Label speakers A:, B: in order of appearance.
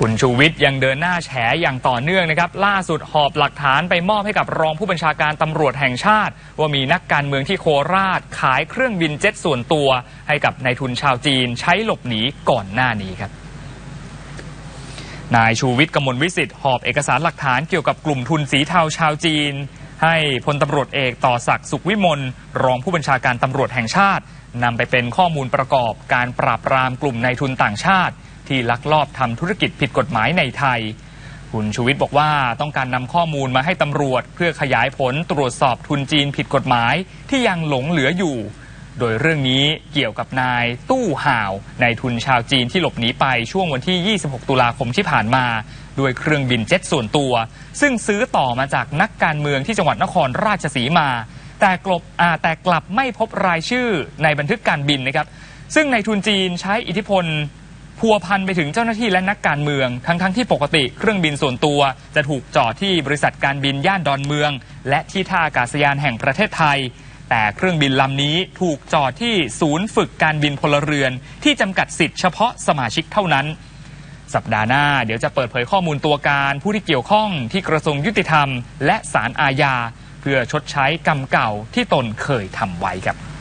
A: คุณชูวิทย์ยังเดินหน้าแฉอย่างต่อเนื่องนะครับ ล่าสุดหอบหลักฐานไปมอบให้กับรองผู้บัญชาการตำรวจแห่งชาติ ว่ามีนักการเมืองที่โคราช ขายเครื่องบินเจ็ตส่วนตัว ให้กับนายทุนชาวจีน ใช้หลบหนีก่อนหน้านี้ครับนายชูวิทย์กมลวิสิทธิ์หอบเอกสารหลักฐานเกี่ยวกับกลุ่มทุนสีเทาชาวจีน ให้พลตำรวจเอกต่อศักดิ์สุขวิมลรองผู้บัญชาการตำรวจแห่งชาตินำไปเป็นข้อมูลประกอบการปราบปรามกลุ่มนายทุนต่างชาติ ที่ลักลอบทำธุรกิจผิดกฎหมายในไทย คุณชูวิทย์บอกว่าต้องการนำข้อมูลมาให้ตำรวจ เพื่อขยายผลตรวจสอบทุนจีนผิดกฎหมายที่ยังหลงเหลืออยู่ โดยเรื่องนี้เกี่ยวกับนายตู้ห่าวในายทุนชาวจีนที่หลบหนีไปช่วงวันที่ 26 ตุลาคมที่ผ่านมาด้วยเครื่องบินเจ็ตส่วนตัว ซึ่งซื้อต่อมาจากนักการเมืองที่จังหวัดนครราชสีมา แต่กลบแต่กลับไม่พบรายชื่อในบันทึกการบินนะครับ ซึ่งในทุนจีนใช้อิทธิพล พัวพันไปถึงเจ้าหน้าที่และนักการเมือง ทั้งๆทที่ปกติ เครื่องบินส่วนตัว จะถูกจอดที่บริษัทการบินย่านดอนเมือง และที่ท่าอากาศยานแห่งประเทศไทย แต่เครื่องบินลำนี้ถูกจอดที่ศูนย์ฝึกการบินพลเรือน ที่จำกัดสิทธิ์เฉพาะสมาชิกเท่านั้น สัปดาห์หน้าเดี๋ยวจะเปิดเผยข้อมูลตัวการผู้ที่เกี่ยวข้องที่กระทรวงยุติธรรม และศาลอาญา เพื่อชดใช้กรรมเก่าที่ตนเคยทำไว้ครับ